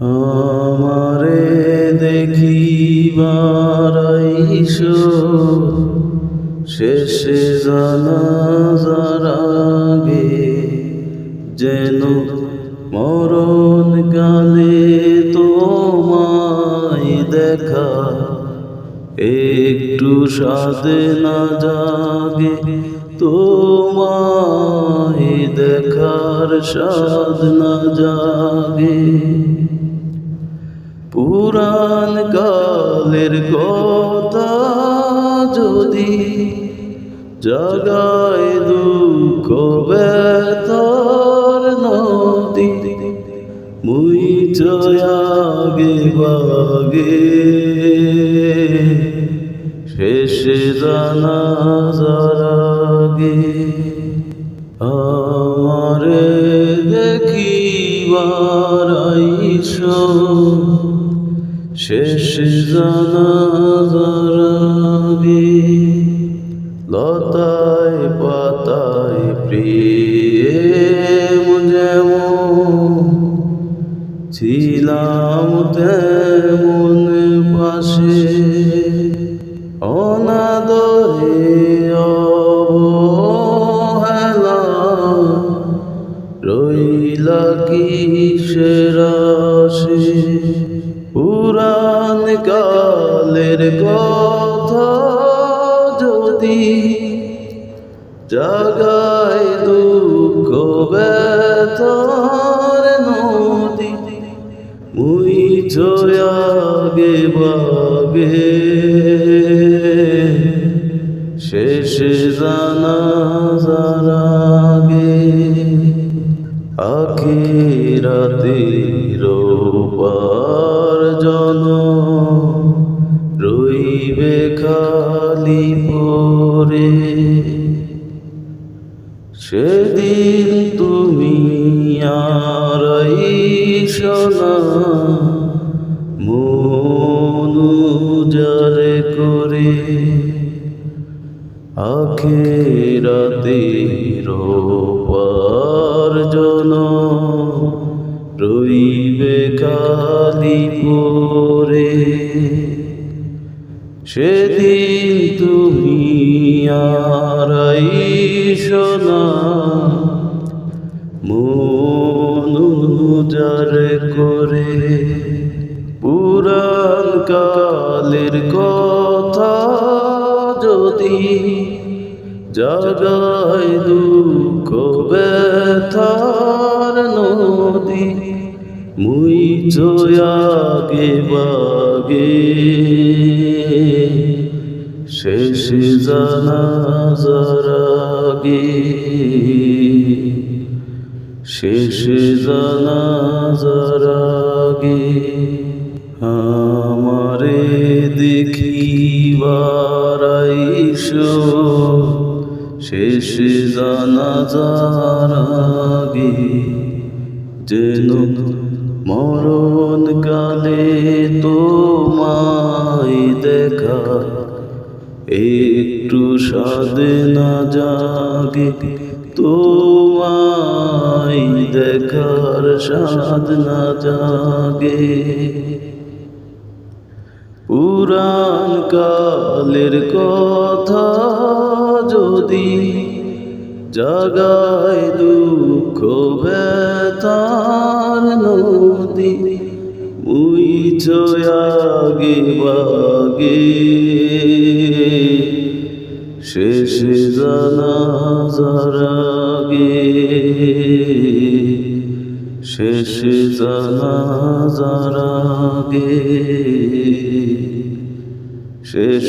আমারে দেখিবার শেষে জানা আগে যেন মরণ কালে তোমায় দেখা। একটু সাধে না জাগে তোমায় দেখার সাধ না জাগে। পুরাণ কালের কথা যদি জাগায় দুঃখ ব্যথার নদী মুই চয়াগে বাগে শেষে জানা যারাগে আমারে দেখিবার আইসো শেষ জানা যারাগে লতায় পাতায় প্রিয় যেমন ছিলাম তেমন পাশে অনাদরে রইলা কি সেরাশে পুরাণ কালের কথা যদি জাগায় দুঃখ ব্যথার নদী মুই চয়াগে বাগে। শেষ জানা যারাগে আখিরাতে রোপার জন রইবে খালি পরে সেদিন তুমি আর মনুজারে করে আখেরাতে রোপার জন রইবে কালি পরে সেদিন তুমি আর সোনা মনুজার করে পুরাণ কালের কথা যদি জাগায় দুঃখ ব্যথার নদী মুই চয়াগে বাগে। শেষ জানা যারাগে শেষ জানা যারাগে আমারে দেখিবার আইসো শেষ জানা যারাগে যেন মরণ কালে তোমায় দেখা। একটু সাধে না জাগে, তোমায় দেখার সাধ না জাগে। পুরাণ কালের কথা যদি জাগায় দুঃখ ব্যথার নদী মুই চয়াগে বাগে শেষ জানা যারাগে শেষ জানা যারাগে শেষ